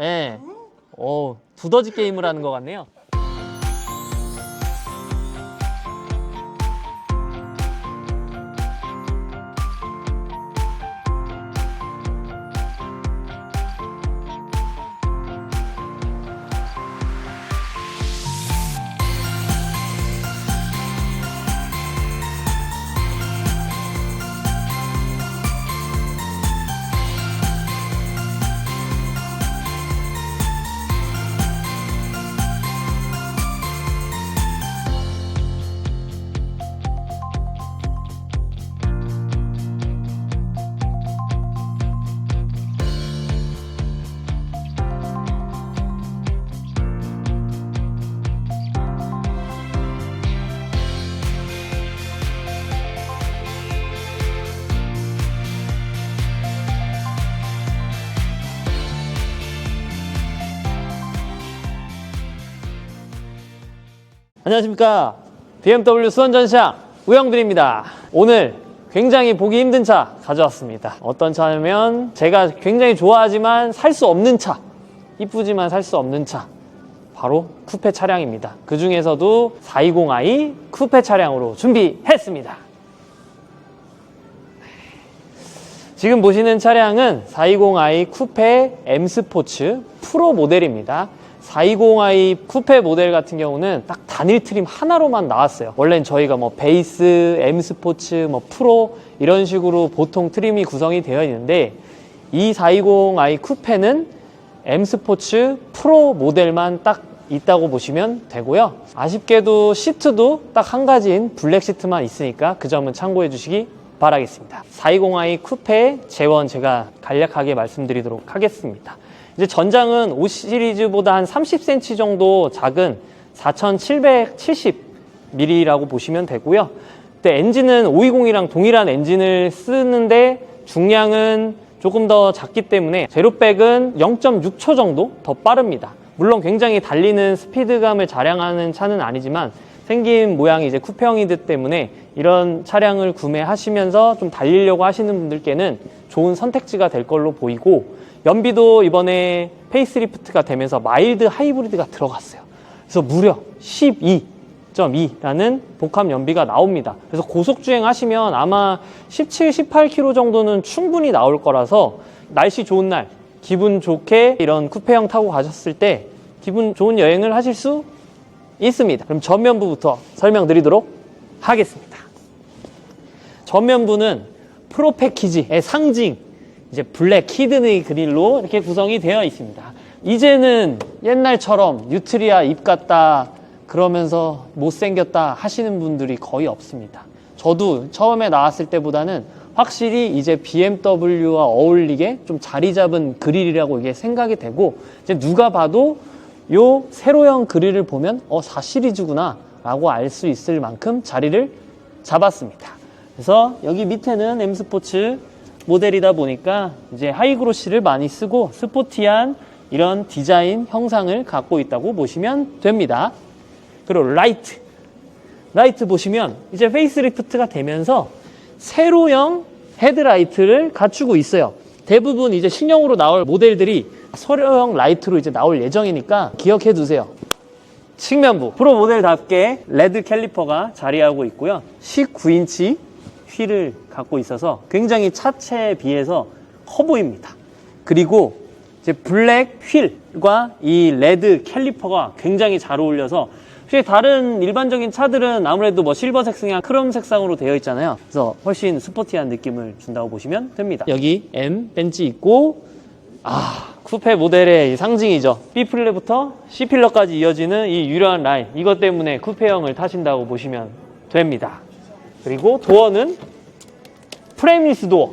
네. 오, 두더지 게임을 하는 것 같네요. 안녕하십니까. BMW 수원전시장 우영빈입니다. 오늘 굉장히 보기 힘든 차 가져왔습니다. 어떤 차냐면 제가 굉장히 좋아하지만 살 수 없는 차. 이쁘지만 살 수 없는 차. 바로 쿠페 차량입니다. 그 중에서도 420i 쿠페 차량으로 준비했습니다. 지금 보시는 차량은 420i 쿠페 M 스포츠 프로 모델입니다. 420i 쿠페 모델 같은 경우는 딱 단일 트림 하나로만 나왔어요. 원래는 저희가 뭐 베이스, M 스포츠, 뭐 프로 이런 식으로 보통 트림이 구성이 되어 있는데 이 420i 쿠페는 M 스포츠 프로 모델만 딱 있다고 보시면 되고요. 아쉽게도 시트도 딱 한 가지인 블랙 시트만 있으니까 그 점은 참고해 주시기 바라겠습니다. 420i 쿠페 재원 제가 간략하게 말씀드리도록 하겠습니다. 이제 전장은 5 시리즈보다 한 30cm 정도 작은 4770mm라고 보시면 되고요. 근데 엔진은 520이랑 동일한 엔진을 쓰는데 중량은 조금 더 작기 때문에 제로백은 0.6초 정도 더 빠릅니다. 물론 굉장히 달리는 스피드감을 자랑하는 차는 아니지만 생긴 모양이 이제 쿠페형이기 때문에 이런 차량을 구매하시면서 좀 달리려고 하시는 분들께는 좋은 선택지가 될 걸로 보이고 연비도 이번에 페이스리프트가 되면서 마일드 하이브리드가 들어갔어요. 그래서 무려 12.2라는 복합 연비가 나옵니다. 그래서 고속 주행 하시면 아마 17, 18km 정도는 충분히 나올 거라서 날씨 좋은 날 기분 좋게 이런 쿠페형 타고 가셨을 때 기분 좋은 여행을 하실 수 있습니다. 그럼 전면부부터 설명드리도록 하겠습니다. 전면부는 프로 패키지의 상징 이제 블랙 키드니 그릴로 이렇게 구성이 되어 있습니다. 이제는 옛날처럼 뉴트리아 입 같다 그러면서 못생겼다 하시는 분들이 거의 없습니다. 저도 처음에 나왔을 때보다는 확실히 이제 BMW와 어울리게 좀 자리 잡은 그릴이라고 이게 생각이 되고 이제 누가 봐도 요 세로형 그릴을 보면 어 4시리즈구나 라고 알 수 있을 만큼 자리를 잡았습니다. 그래서 여기 밑에는 M 스포츠 모델이다 보니까 이제 하이그로시를 많이 쓰고 스포티한 이런 디자인 형상을 갖고 있다고 보시면 됩니다. 그리고 라이트. 라이트 보시면 이제 페이스리프트가 되면서 세로형 헤드라이트를 갖추고 있어요. 대부분 이제 신형으로 나올 모델들이 세로형 라이트로 이제 나올 예정이니까 기억해 두세요. 측면부 프로 모델답게 레드 캘리퍼가 자리하고 있고요. 19인치 휠을 갖고 있어서 굉장히 차체에 비해서 커 보입니다. 그리고 이제 블랙 휠과 이 레드 캘리퍼가 굉장히 잘 어울려서 혹시 다른 일반적인 차들은 아무래도 뭐 실버 색상이나 크롬 색상으로 되어 있잖아요. 그래서 훨씬 스포티한 느낌을 준다고 보시면 됩니다. 여기 M 벤치 있고 아 쿠페 모델의 상징이죠. B 필러부터 C 필러까지 이어지는 이 유려한 라인 이것 때문에 쿠페형을 타신다고 보시면 됩니다. 그리고 도어는 프레임리스 도어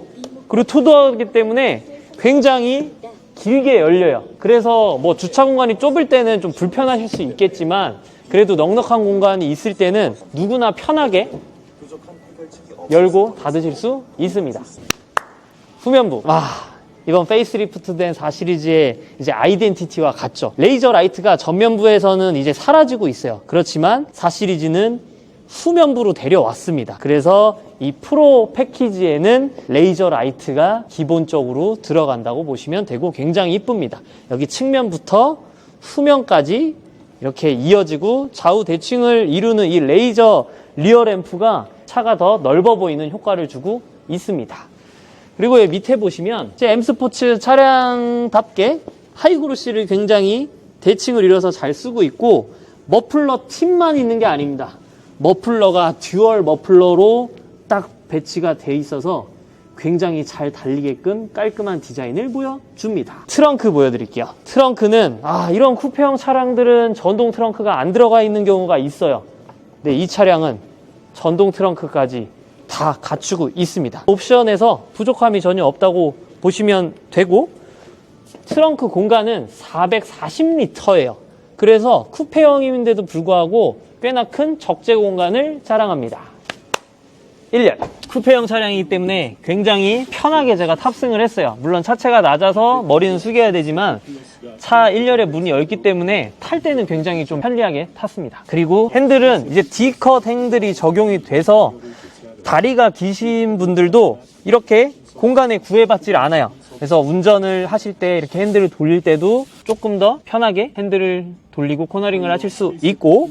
그리고 투도어이기 때문에 굉장히 길게 열려요. 그래서 뭐 주차 공간이 좁을 때는 좀 불편하실 수 있겠지만 그래도 넉넉한 공간이 있을 때는 누구나 편하게 열고 닫으실 수 있습니다. 후면부. 와, 이번 페이스리프트 된 4시리즈의 이제 아이덴티티와 같죠. 레이저 라이트가 전면부에서는 이제 사라지고 있어요. 그렇지만 4시리즈는 후면부로 데려왔습니다. 그래서 이 프로 패키지에는 레이저 라이트가 기본적으로 들어간다고 보시면 되고 굉장히 이쁩니다. 여기 측면부터 후면까지 이렇게 이어지고 좌우 대칭을 이루는 이 레이저 리어 램프가 차가 더 넓어 보이는 효과를 주고 있습니다. 그리고 여기 밑에 보시면 제 M 스포츠 차량답게 하이그로시를 굉장히 대칭을 이뤄서 잘 쓰고 있고 머플러 팁만 있는 게 아닙니다. 머플러가 듀얼 머플러로 딱 배치가 돼 있어서 굉장히 잘 달리게끔 깔끔한 디자인을 보여줍니다. 트렁크 보여드릴게요. 트렁크는 아 이런 쿠페형 차량들은 전동 트렁크가 안 들어가 있는 경우가 있어요. 근데 이 차량은 전동 트렁크까지 다 갖추고 있습니다. 옵션에서 부족함이 전혀 없다고 보시면 되고 트렁크 공간은 440리터예요. 그래서 쿠페형인데도 불구하고 꽤나 큰 적재 공간을 자랑합니다. 1열. 쿠페형 차량이기 때문에 굉장히 편하게 제가 탑승을 했어요. 물론 차체가 낮아서 머리는 숙여야 되지만 차 1열에 문이 열기 때문에 탈 때는 굉장히 좀 편리하게 탔습니다. 그리고 핸들은 이제 D컷 핸들이 적용이 돼서 다리가 기신 분들도 이렇게 공간에 구애받질 않아요. 그래서 운전을 하실 때 이렇게 핸들을 돌릴 때도 조금 더 편하게 핸들을 돌리고 코너링을 하실 수 있고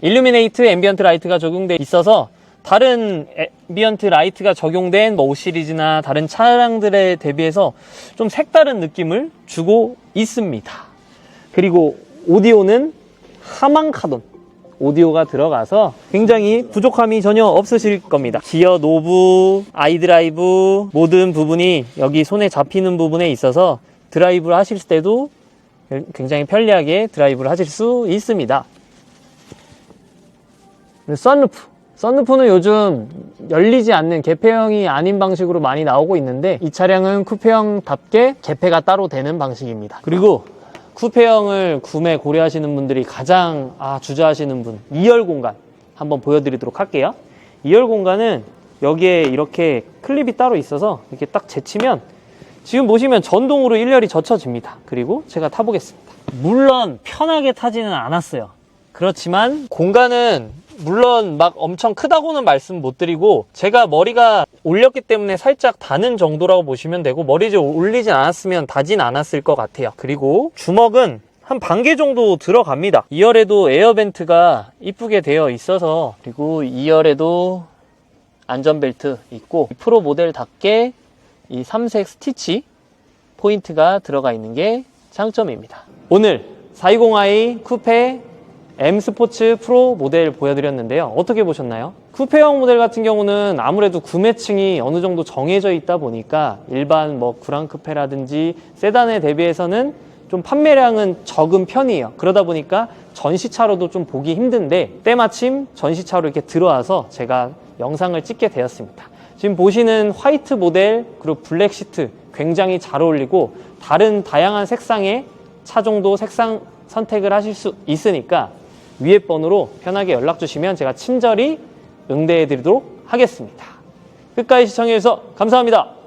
일루미네이트 앰비언트 라이트가 적용돼 있어서 다른 앰비언트 라이트가 적용된 뭐 5 시리즈나 다른 차량들에 대비해서 좀 색다른 느낌을 주고 있습니다. 그리고 오디오는 하만 카돈 오디오가 들어가서 굉장히 부족함이 전혀 없으실 겁니다. 기어 노브, 아이드라이브 모든 부분이 여기 손에 잡히는 부분에 있어서 드라이브를 하실 때도 굉장히 편리하게 드라이브를 하실 수 있습니다. 썬루프. 썬루프는 요즘 열리지 않는 개폐형이 아닌 방식으로 많이 나오고 있는데 이 차량은 쿠페형답게 개폐가 따로 되는 방식입니다. 그리고 쿠페형을 구매 고려하시는 분들이 가장 아, 주저하시는 분 2열 공간 한번 보여드리도록 할게요. 2열 공간은 여기에 이렇게 클립이 따로 있어서 이렇게 딱 제치면 지금 보시면 전동으로 1열이 젖혀집니다. 그리고 제가 타보겠습니다. 물론 편하게 타지는 않았어요. 그렇지만 공간은 물론 막 엄청 크다고는 말씀 못 드리고 제가 머리가 올렸기 때문에 살짝 닿는 정도라고 보시면 되고 머리 좀 올리진 않았으면 닿진 않았을 것 같아요. 그리고 주먹은 한 반 개 정도 들어갑니다. 2열에도 에어벤트가 이쁘게 되어 있어서 그리고 2열에도 안전벨트 있고 프로 모델답게 이 삼색 스티치 포인트가 들어가 있는 게 장점입니다. 오늘 420i 쿠페 M 스포츠 프로 모델 보여드렸는데요. 어떻게 보셨나요? 쿠페형 모델 같은 경우는 아무래도 구매층이 어느 정도 정해져 있다 보니까 일반 뭐 구랑 쿠페라든지 세단에 대비해서는 좀 판매량은 적은 편이에요. 그러다 보니까 전시차로도 좀 보기 힘든데 때마침 전시차로 이렇게 들어와서 제가 영상을 찍게 되었습니다. 지금 보시는 화이트 모델 그리고 블랙 시트 굉장히 잘 어울리고 다른 다양한 색상의 차종도 색상 선택을 하실 수 있으니까 위에 번호로 편하게 연락 주시면 제가 친절히 응대해 드리도록 하겠습니다. 끝까지 시청해 주셔서 감사합니다.